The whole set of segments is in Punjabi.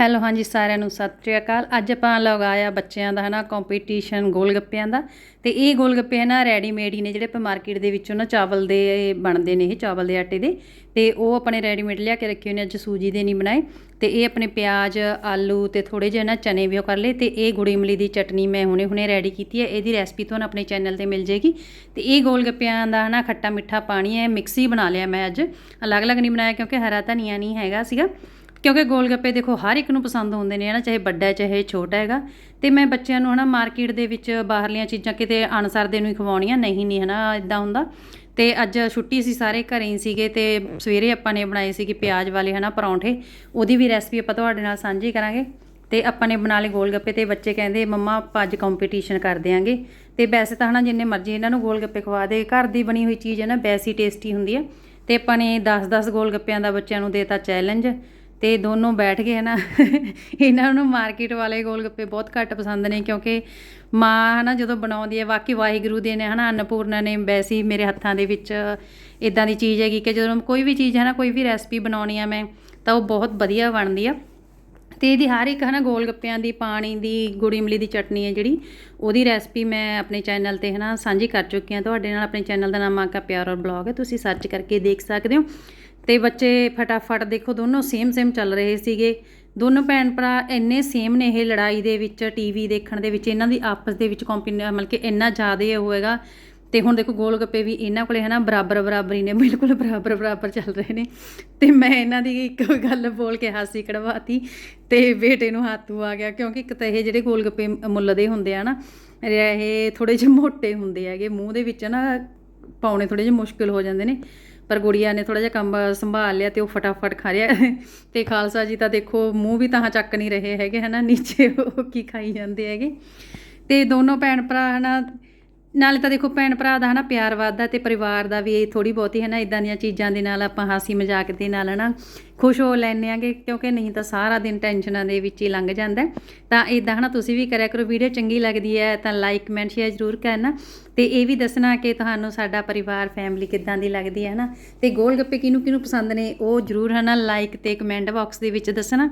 ਹੈਲੋ, ਹਾਂਜੀ, ਸਾਰਿਆਂ ਨੂੰ ਸਤਿ ਸ਼੍ਰੀ ਅਕਾਲ। ਅੱਜ ਆਪਾਂ ਲਗਾਇਆ ਬੱਚਿਆਂ ਦਾ ਹਨਾ ਕੰਪੀਟੀਸ਼ਨ ਗੋਲ ਗੱਪਿਆਂ ਦਾ। ਤੇ ਇਹ ਗੋਲ ਗੱਪੇ ਹਨਾ ਰੈਡੀਮੇਡ ਹੀ ਨੇ, ਜਿਹੜੇ ਆਪਾਂ ਮਾਰਕੀਟ ਦੇ ਵਿੱਚੋਂ ਨਾ ਚਾਵਲ ਦੇ ਬਣਦੇ ਨੇ, ਇਹ ਚਾਵਲ ਦੇ ਆਟੇ ਦੇ। ਤੇ ਉਹ ਆਪਣੇ ਰੈਡੀਮੇਡ ਲਿਆ ਕੇ ਰੱਖੇ ਹੋਏ ਨੇ, ਅੱਜ ਸੂਜੀ ਦੇ ਨਹੀਂ ਬਣਾਏ। ਤੇ ਇਹ ਆਪਣੇ ਪਿਆਜ਼, ਆਲੂ ਤੇ ਥੋੜੇ ਜਿਹੇ ਨਾ ਚਨੇ ਵੀ ਉਹ ਕਰ ਲਏ। ਤੇ ਇਹ ਗੁੜੀ ਇਮਲੀ ਦੀ ਚਟਨੀ ਮੈਂ ਹੁਣੇ ਹੁਣੇ ਰੈਡੀ ਕੀਤੀ ਹੈ। ਇਹਦੀ ਰੈਸਪੀ ਤੁਹਾਨੂੰ ਆਪਣੇ ਚੈਨਲ ਤੇ ਮਿਲ ਜੇਗੀ ਤੇ ਇਹ ਗੋਲ ਗੱਪਿਆਂ ਦਾ ਹਨਾ ਖੱਟਾ ਮਿੱਠਾ ਪਾਣੀ ਹੈ। ਮਿਕਸੀ ਬਣਾ ਲਿਆ ਮੈਂ ਅੱਜ। ਅਲੱਗ-ਅਲੱਗ ਨਹੀਂ ਬਣਾਇਆ ਕਿਉਂਕਿ ਹਰਾ ਧਨੀਆ ਨਹੀਂ ਹੈਗਾ ਸੀਗਾ। ਕਿਉਂਕਿ ਗੋਲ ਗੱਪੇ ਦੇਖੋ ਹਰ ਇੱਕ ਨੂੰ ਪਸੰਦ ਹੁੰਦੇ ਨੇ ਹਨਾ ਚਾਹੇ ਵੱਡਾ ਹੈ, ਚਾਹੇ ਛੋਟਾ ਹੈਗਾ। ਤੇ ਮੈਂ ਬੱਚਿਆਂ ਨੂੰ ਹਨਾ ਮਾਰਕੀਟ ਦੇ ਵਿੱਚ ਬਾਹਰਲੀਆਂ ਚੀਜ਼ਾਂ ਕਿਤੇ ਅਨਸਰ ਦੇ ਨੂੰ ਹੀ ਖਵਾਉਣੀਆਂ ਨਹੀਂ ਨਹੀਂ ਹਨਾ ਇਦਾਂ ਹੁੰਦਾ। ਤੇ ਅੱਜ ਛੁੱਟੀ ਸੀ ਸਾਰੇ ਘਰੇ ਹੀ ਸੀਗੇ ਤੇ ਸਵੇਰੇ ਆਪਾਂ ਨੇ ਬਣਾਏ ਸੀਗੇ ਪਿਆਜ਼ ਵਾਲੇ ਹਨਾ ਪਰੌਂਠੇ। ਉਹਦੀ ਵੀ ਰੈਸਪੀ ਆਪਾਂ ਤੁਹਾਡੇ ਨਾਲ ਸਾਂਝੀ ਕਰਾਂਗੇ। ਤੇ ਆਪਾਂ ਨੇ ਬਣਾ ਲਏ ਗੋਲ ਗੱਪੇ ਤੇ ਬੱਚੇ ਕਹਿੰਦੇ ਮੰਮਾ ਆਪਾਂ ਅੱਜ ਕੰਪੀਟੀਸ਼ਨ ਕਰ ਦਿਆਂਗੇ। ਤੇ ਵੈਸੇ ਤਾਂ ਹਨਾ ਜਿੰਨੇ ਮਰਜ਼ੀ ਇਹਨਾਂ ਨੂੰ ਗੋਲ ਗੱਪੇ ਖਵਾ ਦੇ ਘਰ ਦੀ ਬਣੀ ਹੋਈ ਚੀਜ਼ ਹੈ ਨਾ ਵੈਸੀ ਟੇਸਟੀ ਹੁੰਦੀ ਹੈ। ਤੇ ਆਪਾਂ ਨੇ 10-10 ਗੋਲ ਗੱਪਿਆਂ ਦਾ ਬੱਚਿਆਂ ਨੂੰ ਦੇਤਾ ਚੈਲੰਜ ਤੇ ਦੋਨੋਂ ਬੈਠ ਗਏ ਨਾ ਇਹਨਾਂ ਨੂੰ ਮਾਰਕੀਟ ਵਾਲੇ ਗੋਲ ਗੱਪੇ ਬਹੁਤ ਘੱਟ ਪਸੰਦ ਨੇ ਕਿਉਂਕਿ ਮਾਂ ਹਨਾ ਜਦੋਂ ਬਣਾਉਂਦੀ ਹੈ, ਵਾਕਈ ਵਾਹਿਗੁਰੂ ਦੇ ਨੇ ਹਨਾ, ਅੰਨਪੂਰਨਾ ਨੇ ਵੈਸੀ ਮੇਰੇ ਹੱਥਾਂ ਦੇ ਵਿੱਚ ਇਦਾਂ ਦੀ ਚੀਜ਼ ਹੈਗੀ ਕਿ ਜਦੋਂ ਕੋਈ ਵੀ ਚੀਜ਼ ਹੈ ਨਾ, ਕੋਈ ਵੀ ਰੈਸਪੀ ਬਣਾਉਣੀ ਆ ਮੈਂ, ਤਾਂ ਉਹ ਬਹੁਤ ਵਧੀਆ ਬਣਦੀ ਆ। ਤੇ ਇਹਦੀ ਹਰ ਇੱਕ ਹਨਾ ਗੋਲ ਗੱਪਿਆਂ ਦੀ, ਪਾਣੀ ਦੀ, ਗੁੜੀ ਇਮਲੀ ਦੀ ਚਟਨੀ ਹੈ ਜਿਹੜੀ, ਉਹਦੀ ਰੈਸਪੀ ਮੈਂ ਆਪਣੇ ਚੈਨਲ ਤੇ ਹਨਾ ਸਾਂਝੀ ਕਰ ਚੁੱਕੀ ਹਾਂ। ਤੁਹਾਡੇ ਨਾਲ ਆਪਣੇ ਚੈਨਲ ਦਾ ਨਾਮ ਆਕਾ ਪਿਆਰ ਔਰ ਬਲੌਗ ਹੈ, ਤੁਸੀਂ ਸਰਚ ਕਰਕੇ ਦੇਖ ਸਕਦੇ ਹੋ। ਤੇ ਬੱਚੇ ਫਟਾਫਟ ਦੇਖੋ ਦੋਨੋਂ ਸੇਮ ਸੇਮ ਚੱਲ ਰਹੇ ਸੀਗੇ। ਦੋਨੋਂ ਭੈਣ ਭਰਾ ਇੰਨੇ ਸੇਮ ਨੇ ਇਹ ਲੜਾਈ ਦੇ ਵਿੱਚ ਟੀਵੀ ਦੇਖਣ ਦੇ ਵਿੱਚ, ਇਹਨਾਂ ਦੀ ਆਪਸ ਦੇ ਵਿੱਚ ਕੰਪੀ ਮਤਲਬ ਕਿ ਇੰਨਾ ਜ਼ਿਆਦਾ ਉਹ ਹੈਗਾ। ਤੇ ਹੁਣ ਦੇਖੋ ਗੋਲ ਗੱਪੇ ਵੀ ਇਹਨਾਂ ਕੋਲੇ ਹਨਾ, ਬਰਾਬਰ ਬਰਾਬਰੀ ਨੇ, ਬਿਲਕੁਲ ਬਰਾਬਰ ਬਰਾਬਰ ਚੱਲ ਰਹੇ ਨੇ। ਤੇ ਮੈਂ ਇਹਨਾਂ ਦੀ ਇੱਕ ਗੱਲ ਬੋਲ ਕੇ ਹਾਸੀ ਕਢਵਾਤੀ ਤੇ ਬੇਟੇ ਨੂੰ ਹੱਥੂ ਆ ਗਿਆ, ਕਿਉਂਕਿ ਇੱਕ ਤਾਂ ਇਹ ਜਿਹੜੇ ਗੋਲ ਗੱਪੇ ਮੁੱਲ ਦੇ ਹੁੰਦੇ ਆ ਨਾ, ਇਹ ਥੋੜੇ ਜਿਹੇ ਮੋਟੇ ਹੁੰਦੇ ਹੈਗੇ, ਮੂੰਹ ਦੇ ਵਿੱਚ ਨਾ ਪਾਉਣੇ ਥੋੜੇ ਜਿਹੇ ਮੁਸ਼ਕਿਲ ਹੋ ਜਾਂਦੇ ਨੇ, ਪਰ ਗੁੜੀਆ ਨੇ ਥੋੜਾ ਜਿਹਾ ਕੰਮ ਸੰਭਾਲ ਲਿਆ ਤੇ ਉਹ ਫਟਾਫਟ ਖਾ ਰਿਹਾ ਤੇ ਖਾਲਸਾ ਜੀ ਤਾਂ ਦੇਖੋ, ਮੂੰਹ ਵੀ ਤਾਂ ਚੱਕ ਨਹੀਂ ਰਹੇ ਹੈਗੇ ਹਨਾ, ਨੀਚੇ ਉਹ ਕੀ ਖਾਈ ਜਾਂਦੇ ਹੈਗੇ। ਤੇ ਦੋਨੋਂ ਭੈਣ ਭਰਾ ਹਨਾ ਨਾਲੇ ਤਾਂ ਦੇਖੋ ਭੈਣ ਭਰਾ ਦਾ ਹਨਾ ਪਿਆਰ ਵੱਧਦਾ ਤੇ ਪਰਿਵਾਰ ਦਾ ਵੀ ਇਹ ਥੋੜੀ ਬਹੁਤੀ ਹਨਾ ਇਦਾਂ ਦੀਆਂ ਚੀਜ਼ਾਂ ਦੇ ਨਾਲ ਆਪਾਂ ਹਾਸੀ ਮਜ਼ਾਕ ਦੇ ਨਾਲ ਹਨਾ ਖੁਸ਼ ਹੋ ਲੈਂਦੇ ਆਂਗੇ, ਕਿਉਂਕਿ ਨਹੀਂ ਤਾਂ ਸਾਰਾ ਦਿਨ ਟੈਨਸ਼ਨਾਂ ਦੇ ਵਿੱਚ ਹੀ ਲੰਘ ਜਾਂਦਾ ਹੈ। ਤਾਂ ਇਦਾਂ ਹਨਾ ਤੁਸੀਂ ਵੀ ਕਰਿਆ ਕਰੋ, ਵੀਡੀਓ ਚੰਗੀ ਲੱਗਦੀ ਹੈ ਤਾਂ ਲਾਈਕ ਕਮੈਂਟ ਸ਼ੇਅਰ ਜ਼ਰੂਰ ਕਰਨਾ ਤੇ ਇਹ ਵੀ ਦੱਸਣਾ ਕਿ ਤੁਹਾਨੂੰ ਸਾਡਾ ਪਰਿਵਾਰ ਫੈਮਿਲੀ ਕਿੱਦਾਂ ਦੀ ਲੱਗਦੀ ਹੈ ਹਨਾ ਤੇ ਗੋਲ ਗੱਪੇ ਕਿਹਨੂੰ ਕਿਹਨੂੰ ਪਸੰਦ ਨੇ ਉਹ ਜ਼ਰੂਰ ਹਨਾ ਲਾਈਕ ਤੇ ਕਮੈਂਟ ਬਾਕਸ ਦੇ ਵਿੱਚ ਦੱਸਣਾ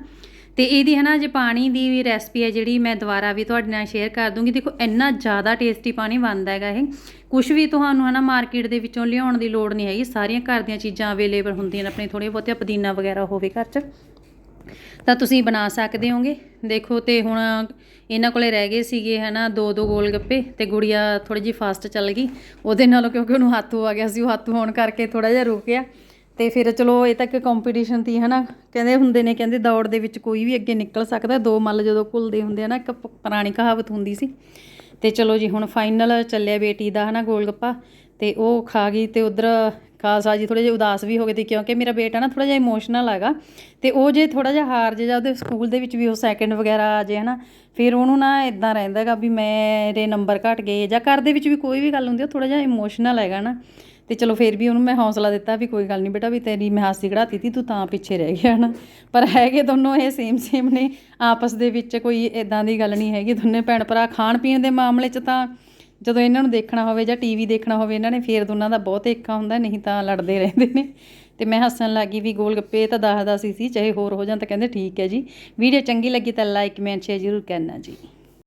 ਤੇ ਇਹਦੀ ਹਨਾ ਜੇ ਪਾਣੀ ਦੀ ਵੀ ਰੈਸਪੀ ਹੈ ਜਿਹੜੀ ਮੈਂ ਦੁਬਾਰਾ ਵੀ ਤੁਹਾਡੇ ਨਾਲ ਸ਼ੇਅਰ ਕਰ ਦੂੰਗੀ। ਦੇਖੋ, ਇੰਨਾ ਜ਼ਿਆਦਾ ਟੇਸਟੀ ਪਾਣੀ ਬਣਦਾ ਹੈਗਾ ਇਹ। ਕੁਝ ਵੀ ਤੁਹਾਨੂੰ ਹਨਾ ਮਾਰਕੀਟ ਦੇ ਵਿੱਚੋਂ ਲਿਆਉਣ ਦੀ ਲੋੜ ਨਹੀਂ ਹੈਗੀ। ਸਾਰੀਆਂ ਘਰ ਦੀਆਂ ਚੀਜ਼ਾਂ ਅਵੇਲੇਬਲ ਹੁੰਦੀਆਂ ਨੇ ਆਪਣੇ ਥੋੜ੍ਹੇ ਬਹੁਤੇ ਪੁਦੀਨਾ ਵਗੈਰਾ ਹੋਵੇ ਘਰ 'ਚ। ਤਾਂ ਤੁਸੀਂ ਬਣਾ ਸਕਦੇ ਹੋਗੇ। ਦੇਖੋ ਤੇ ਹੁਣ ਇਹਨਾਂ ਕੋਲੇ ਰਹਿ ਗਏ ਸੀਗੇ ਹਨਾ ਦੋ ਦੋ ਗੋਲ ਗੱਪੇ ਤੇ ਗੁੜੀਆ ਥੋੜੀ ਜਿਹੀ ਫਾਸਟ ਚੱਲ ਗਈ। ਉਹਦੇ ਨਾਲੋਂ ਕਿਉਂਕਿ ਉਹਨੂੰ ਹੱਥ ਆ ਗਿਆ ਸੀ, ਉਹ ਹੱਥ ਹੋਣ ਕਰਕੇ ਥੋੜਾ ਜਿਹਾ ਰੁਕ ਗਿਆ। ਤੇ ਫਿਰ ਚਲੋ ਇਹ ਤਾਂ ਇੱਕ ਕੰਪੀਟੀਸ਼ਨ ਤੀ ਹਨਾ? ਕਹਿੰਦੇ ਹੁੰਦੇ ਨੇ, ਕਹਿੰਦੇ ਦੌੜ ਦੇ ਵਿੱਚ ਕੋਈ ਵੀ ਅੱਗੇ ਨਿਕਲ ਸਕਦਾ, ਦੋ ਮੱਲ ਜਦੋਂ ਘੁਲਦੇ ਹੁੰਦੇ ਆ ਨਾ, ਇੱਕ ਪੁਰਾਣੀ ਕਹਾਵਤ ਹੁੰਦੀ ਸੀ। ਤੇ ਚਲੋ ਜੀ, ਹੁਣ ਫਾਈਨਲ ਚੱਲਿਆ ਬੇਟੀ ਦਾ, ਹਨਾ ਗੋਲ ਗੱਪਾ ਤੇ ਉਹ ਖਾ ਗਈ ਤੇ ਉਧਰ ਖਾਲਸਾ ਜੀ ਥੋੜੇ ਜਿਹਾ ਉਦਾਸ ਵੀ ਹੋ ਗਏ ਤੇ ਕਿਉਂਕਿ ਮੇਰਾ ਬੇਟਾ ਨਾ ਥੋੜਾ ਜਿਹਾ ਇਮੋਸ਼ਨਲ ਹੈਗਾ। ਤੇ ਉਹ ਜੇ ਥੋੜਾ ਜਿਹਾ ਹਾਰ ਜੇ ਜਾਂ ਉਹਦੇ ਸਕੂਲ ਦੇ ਵਿੱਚ ਵੀ ਉਹ ਸੈਕਿੰਡ ਵਗੈਰਾ ਆ ਜੇ, ਹਨਾ, ਫਿਰ ਉਹਨੂੰ ਨਾ ਇਦਾਂ ਰਹਿੰਦਾ ਹੈਗਾ ਵੀ ਮੇਰੇ ਨੰਬਰ ਘਟ ਗਏ ਜਾਂ ਘਰ ਦੇ ਵਿੱਚ ਵੀ ਕੋਈ ਵੀ ਗੱਲ ਹੁੰਦੀ ਉਹ ਥੋੜਾ ਜਿਹਾ ਇਮੋਸ਼ਨਲ ਹੈਗਾ ਨਾ। ਤੇ ਚਲੋ ਫਿਰ ਵੀ ਉਹਨੂੰ ਮੈਂ ਹੌਸਲਾ ਦਿੱਤਾ ਵੀ ਕੋਈ ਗੱਲ ਨਹੀਂ ਬੇਟਾ ਵੀ ਤੇਰੀ ਮੈਂ ਹਾਸੀ ਕਢਾਤੀ ਤੀ, ਤੂੰ ਤਾਂ ਪਿੱਛੇ ਰਹਿ ਗਿਆ ਨਾ ਪਰ ਹੈਗੇ ਦੋਨੋਂ ਇਹ ਸੇਮ ਸੇਮ ਨੇ, ਆਪਸ ਦੇ ਵਿੱਚ ਕੋਈ ਇਦਾਂ ਦੀ ਗੱਲ ਨਹੀਂ ਹੈਗੀ। ਦੋਨੇ ਭੈਣ ਭਰਾ ਖਾਣ ਪੀਣ ਦੇ ਮਾਮਲੇ 'ਚ ਤਾਂ ਜਦੋਂ ਇਹਨਾਂ ਨੂੰ ਦੇਖਣਾ ਹੋਵੇ ਜਾਂ ਟੀਵੀ ਦੇਖਣਾ ਹੋਵੇ, ਇਹਨਾਂ ਨੇ ਫੇਰ ਦੋਨਾਂ ਦਾ ਬਹੁਤ ਏਕਾ ਹੁੰਦਾ, ਨਹੀਂ ਤਾਂ ਲੜਦੇ ਰਹਿੰਦੇ ਨੇ। ਤੇ ਮੈਂ ਹੱਸਣ ਲੱਗੀ ਵੀ ਗੋਲ ਗੱਪੇ ਤਾਂ ਦੱਸਦਾ ਸੀ ਸੀ, ਚਾਹੇ ਹੋਰ ਹੋ ਜਾਣ ਤਾਂ ਕਹਿੰਦੇ ਠੀਕ ਹੈ ਜੀ। ਵੀਡੀਓ ਚੰਗੀ ਲੱਗੀ ਤਾਂ ਲਾਈਕ ਕਮੈਂਟ ਸ਼ੇਅਰ ਜ਼ਰੂਰ ਕਰਨਾ ਜੀ।